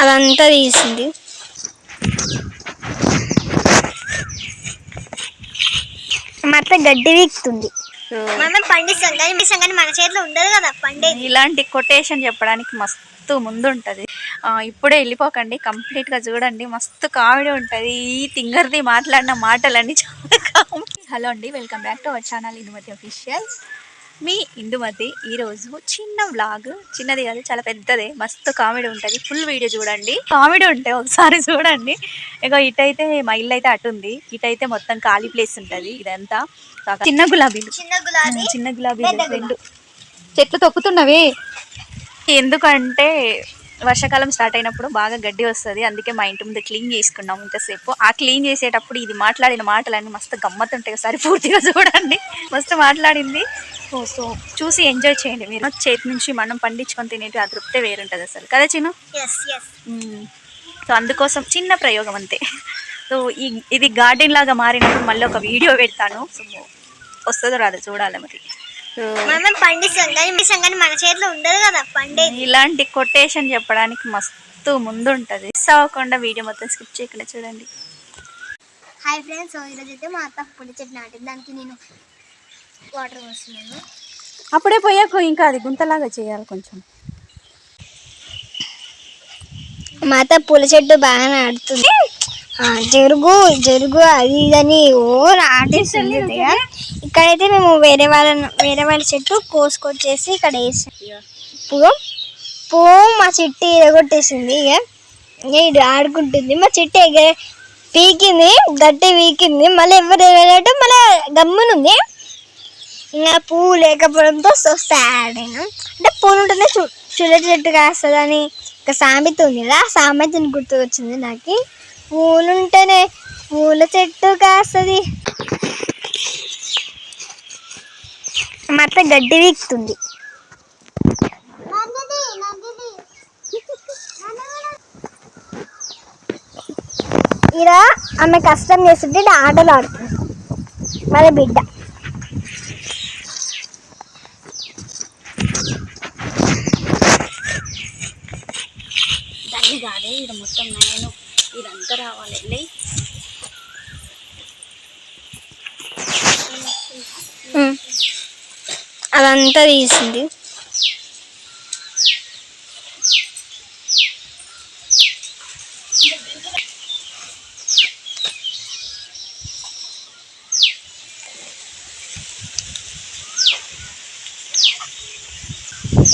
అదంతా తీసింది. మా అత్త గడ్డి వీక్తుంది. మనం పండిస్తాం కానీ కానీ మన చేతిలో ఉండదు కదా పండే. ఇలాంటి కొటేషన్ చెప్పడానికి మస్తు ముందు ఉంటుంది ఇప్పుడే వెళ్ళిపోకండి కంప్లీట్గా చూడండి. మస్తు కామెడీ ఉంటుంది. ఈ తింగర్ది మాట్లాడిన మాటలన్నీ చాలా కామెడీ. హలో అండి welcome back to our channel Indumathi official మీ ఇందుమతి ఈరోజు చిన్న వ్లాగ్ చిన్నది కాదు చాలా పెద్దదే. మస్తు కామెడీ ఉంటుంది. ఫుల్ వీడియో చూడండి. కామెడీ ఉంటే ఒకసారి చూడండి. ఇక ఇటైతే మా ఇల్లు అయితే అటు ఉంది. ఇటైతే మొత్తం ఖాళీ ప్లేస్ ఉంటుంది ఇదంతా. చిన్న గులాబీలు. చిన్న గులాబీ. చిన్న గులాబీలు. రెండు. చెట్లు తొక్కుతున్నవి? ఎందుకంటే వర్షాకాలం స్టార్ట్ అయినప్పుడు బాగా గడ్డి వస్తుంది. అందుకే మా ఇంటి ముందు క్లీన్ చేసుకున్నాం ఇంతసేపు. ఆ క్లీన్ చేసేటప్పుడు ఇది మాట్లాడిన మాటలన్నీ మస్తు గమ్మత్ ఉంటాయి ఒకసారి పూర్తిగా చూడండి. మస్తు మాట్లాడింది. సో సో చూసి ఎంజాయ్ చేయండి మీరు. చేతి నుంచి మనం పండించుకొని తినేటి ఆ తృప్తే వేరుంటుంది అసలు. కదా చిన్న? సో అందుకోసం చిన్న ప్రయోగం అంతే. సో ఈ ఇది గార్డెన్ లాగా మారినప్పుడు మళ్ళీ ఒక వీడియో పెడతాను. సో వస్తుందో రాదో చూడాలి మరి. మనం పండిస్తాం కానీ మీ కానీ మన చేతిలో ఉండదు కదా పండే. ఇలాంటి కొటేషన్ చెప్పడానికి మస్తు ముందు ఉంటుంది మిస్ అవ్వకుండా వీడియో మొత్తం స్కిప్ చేయకుండా చూడండి. హాయ్ ఫ్రెండ్స్ ఈరోజు అయితే మా అత్త పొడి చెట్టు నాటింది. దానికి నేను వాటర్ పోస్తున్నాను. అప్పుడే పోయాక ఇంకా అది గుంతలాగా చేయాలి కొంచెం. మా అత్త పూల చెట్టు బాగా నాటుతుంది. జరుగు జరుగు అది ఇదని ఓ నాటిస్తుంది. ఇక్కడైతే మేము వేరే వాళ్ళ వేరే వాళ్ళ చెట్టు కోసుకొచ్చేసి ఇక్కడ వేసాం. ఇప్పుడు పువ్వు మా చెట్టు ఎగొట్టేసింది ఇక ఇక ఇది ఆడుకుంటుంది. మా చెట్టు ఎగ పీకింది గట్టి పీకింది. మళ్ళీ ఎవరు వెళ్ళట్టు మళ్ళీ గమ్మునుంది. ఇంకా పువ్వు లేకపోవడంతో సో సాడ్ అయినా. అంటే పూలు ఉంటేనే చూ చుల్ల చెట్టు కాస్తుందని ఒక సామెత ఉంది కదా ఆ సామెతని గుర్తు వచ్చింది నాకు. పూలు ఉంటేనే పూల చెట్టు కాస్తుంది. మా అత్త గడ్డి వీక్తుంది. ఇలా ఆమె కష్టం చేస్తుంటే ఆటలు ఆడుతుంది. వాళ్ళ బిడ్డ. దాన్ని కాదే ఇది మొత్తం నేను ఇదంతా రావాలి వెళ్ళి ఉమ్. అదంతా తీసింది.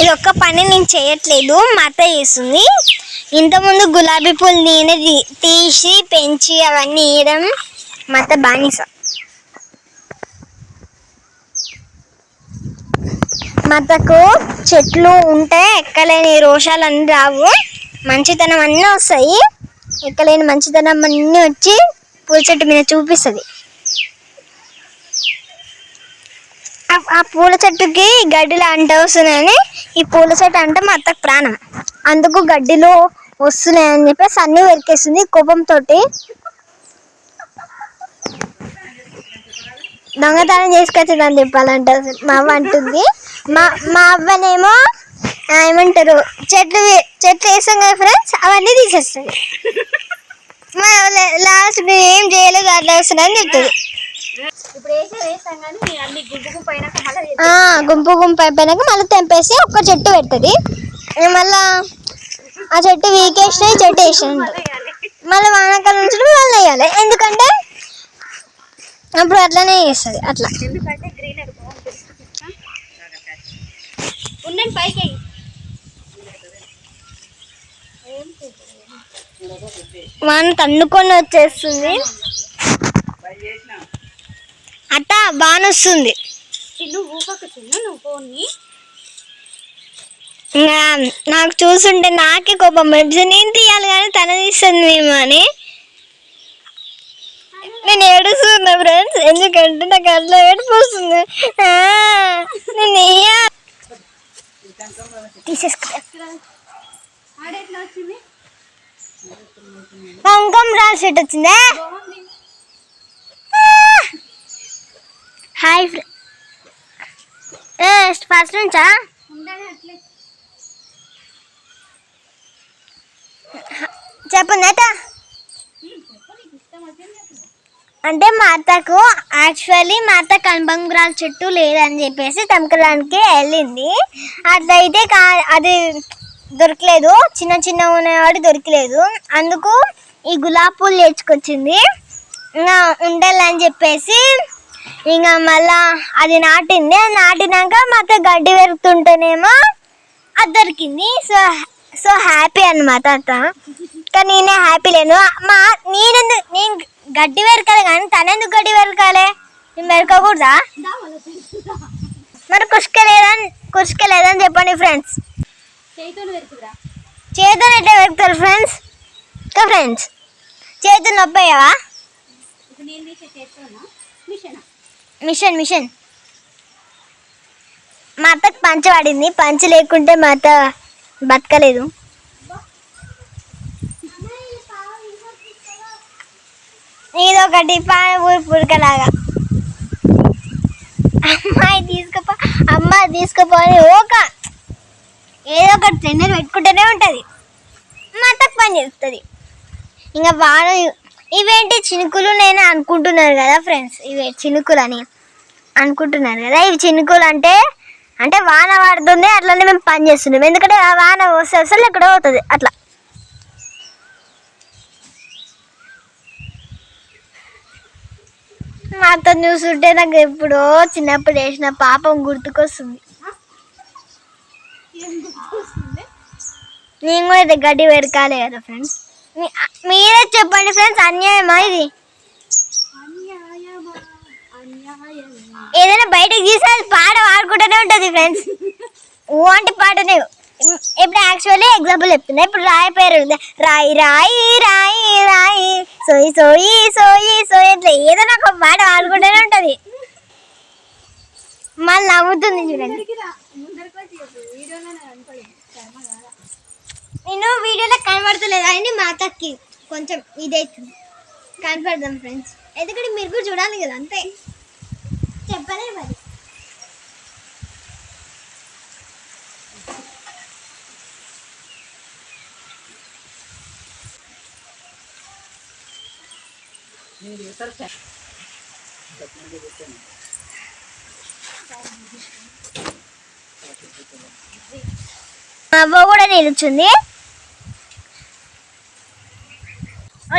ఇది ఒక్క పని నేను చేయట్లేదు మా అత్త చేస్తుంది. ఇంతకుముందు గులాబీ పూలు నేనే తీసి పెంచి అవన్నీ వేయడం మా అత్త బానిస. మతకు చెట్లు ఉంటే ఎక్కలేని రోషాలు అన్నీ రావు. మంచితనం అన్నీ వస్తాయి. ఎక్కలేని మంచితనం అన్నీ వచ్చి పూల చెట్టు మీద చూపిస్తుంది. ఆ- పూల చెట్టుకి గడ్డిలో అంట వస్తున్నాయని ఈ పూల చెట్టు అంటే మా అత్తకు ప్రాణం. అందుకు గడ్డిలో వస్తున్నాయని చెప్పేసి అన్ని వెరికేస్తుంది కోపంతో దొంగతనం చేసుకొచ్చిందని చెప్పాలంట మా అంటుంది. మా మా అవ్వనేమో ఏమంటారు చెట్లు చెట్లు వేసాం కదా ఫ్రెండ్స్ అవన్నీ తీసేస్తుంది. మా లాస్ట్ ఏం చేయలేదు అట్లా వస్తుందని చెప్తుంది. ఇప్పుడు వేసే వేసాం కానీ అన్ని గుంపు గుంపు అయిపోయినాక మళ్ళీ తెంపేసి ఒక్క చెట్టు పెడుతుంది. మళ్ళా ఆ చెట్టు వీకేసిన చెట్టు వేసిన మళ్ళీ వానాకాలం నుంచి మళ్ళీ వేయాలి. ఎందుకంటే అప్పుడు అట్లనే చేస్తుంది అట్లా. ఉండండి పైకి వాన తన్నుకొని వచ్చేస్తుంది. అట్ట బాగా వస్తుంది. నాకు చూస్తుంటే నాకే కోపం పడుతుంది నేను తీయాలి కానీ తన తీస్తుంది మేము అని. నేను ఏడుస్తున్నా ఫ్రెండ్స్ ఎందుకంటే నాకు అట్లా ఏడుపు వస్తుంది. ఆ, నేను కుంకుమ రాల్ సెట్ వచ్చిందే? హాయ్ ఫస్ట్ నుంచా? ఉండాలి అట్లే. చెప్పు నేత. అంటే మా అత్తకు యాక్చువల్లీ మా అత్త కనబంగురాల చెట్టు లేదని చెప్పేసి తమకడానికి వెళ్ళింది. అట్లయితే కా అది దొరకలేదు. చిన్న చిన్న ఉన్నవాడు దొరకలేదు. అందుకు ఈ గులాబీ పూలు తెచ్చుకొచ్చింది ఇంకా ఉండాలని చెప్పేసి ఇంకా మళ్ళా అది నాటింది. అది నాటినాక మా అత్త గడ్డి పెరుగుతుంటేనేమో అది దొరికింది. సో సో హ్యాపీ అనమాట అత్త కానీ నేనే హ్యాపీ లేను. మా నేను నేను గడ్డి వెరకాలి కానీ తనెందుకు గడ్డి వెరకాలి? నేను వెరకకూడదా? మరి కుష్కలేదని కుష్కలేదని చెప్పండి ఫ్రెండ్స్ చేతులు ఎట్లా వెరుకుతారు ఫ్రెండ్స్ ఇంకా ఫ్రెండ్స్ చేతులు నొప్పి అయ్యావా మిషన్? మిషన్ మా అత్తకు పంచ పడింది పంచ లేకుంటే మా అత్త బతకలేదు. ఇది ఒకటి పానపూరి పురకలాగా అమ్మాయి తీసుకుపో అమ్మాయి తీసుకుపోని ఒక ఏదో ఒకటి టెండర్ పెట్టుకుంటూనే ఉంటుంది. మా అత్తకు పని చేస్తుంది. ఇంకా వాన ఇవేంటి చినుకులు నేను అనుకుంటున్నారు కదా ఫ్రెండ్స్ ఇవే చినుకులు అని అనుకుంటున్నారు కదా? ఇవి చినుకులు అంటే అంటే వాన పడుతుంది అట్లనే మేము పని చేస్తున్నాం. ఎందుకంటే ఆ వాన వస్తే అసలు ఎక్కడో అవుతుంది అట్లా. మా అత్త చూస్తుంటే నాకు ఎప్పుడో చిన్నప్పుడు వేసిన పాపం గుర్తుకొస్తుంది. నేను కూడా ఇది గడ్డి పెరకాలి కదా ఫ్రెండ్స్. మీరే చెప్పండి ఫ్రెండ్స్ అన్యాయమా ఇది? ఏదైనా బయటకు తీసి అది పాట పాడుకుంటూనే ఉంటుంది ఫ్రెండ్స్. ఓ అంటే పాటనే ఇప్పుడు యాక్చువల్లీ ఎగ్జాంపుల్ చెప్తున్నా. ఇప్పుడు రాయి పేరు ఉంది. రాయి రాయి రాయి రాయి. సోయి సోయి సోయి సోయి ఇట్లా ఏదైనా ఒక పాట ఆడుకుంటూనే ఉంటుంది. మళ్ళీ నవ్వుతుంది చూడండి. నేను వీడియోలో కనబడతలేదు. అని మా అత్తకి కొంచెం ఇదైతుంది. కనపడదాం ఫ్రెండ్స్ ఎందుకంటే మీరు కూడా చూడాలి కదా అంతే. చెప్పలేదు మరి. మా అవ్వ కూడా నిలుచుంది.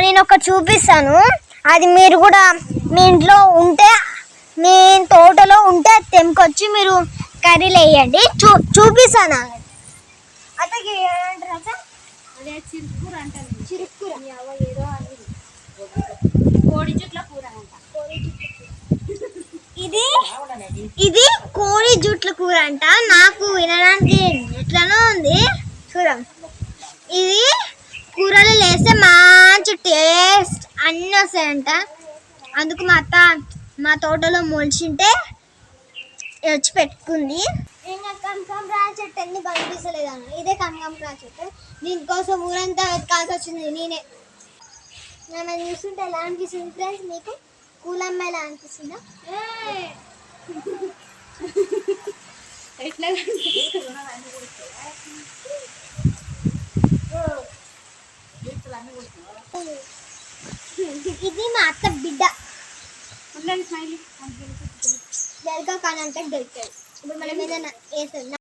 నేను ఒక చూపిస్తాను. అది మీరు కూడా మీ ఇంట్లో ఉంటే మీ తోటలో ఉంటే అది తెంపుకొచ్చి మీరు కర్రీలు వేయండి చూ చూపిస్తాను. అత్తకి ఏమంటారు? అదే చిరుకూర అంటారు. చిరుక్కుర ఏదో అనేది కోడి జుట్ల కూర ఇది ఇది కోడి జుట్ల కూర అంట. నాకు వినడానికి ఎట్లనో ఉంది. చూద్దాం ఇది కూరలు వేస్తే మంచి టేస్ట్ అన్నీ వస్తాయంట. అందుకు మా అత్త మా తోటలో మొలిచింటే వచ్చి పెట్టుకుంది. ఇంకా చెట్టు కనిపిస్తలేదు అన్న ఇదే కనకాంబరా చెట్టు. దీనికోసం ఊరంతా వెతకాల్సి వచ్చింది నేనే. నన్ను చూస్తుంటే ఎలా అనిపిస్తుంది ఫ్రెండ్స్ మీకు కూలమ్మాయిలా అనిపిస్తుందా ఎట్లా ఇది మా అత్త బిడ్డ ఉండండి స్మైలీ దర్గా కానీ అంటే దొరికాడు ఇప్పుడు మనం ఏదైనా వేస్తుంది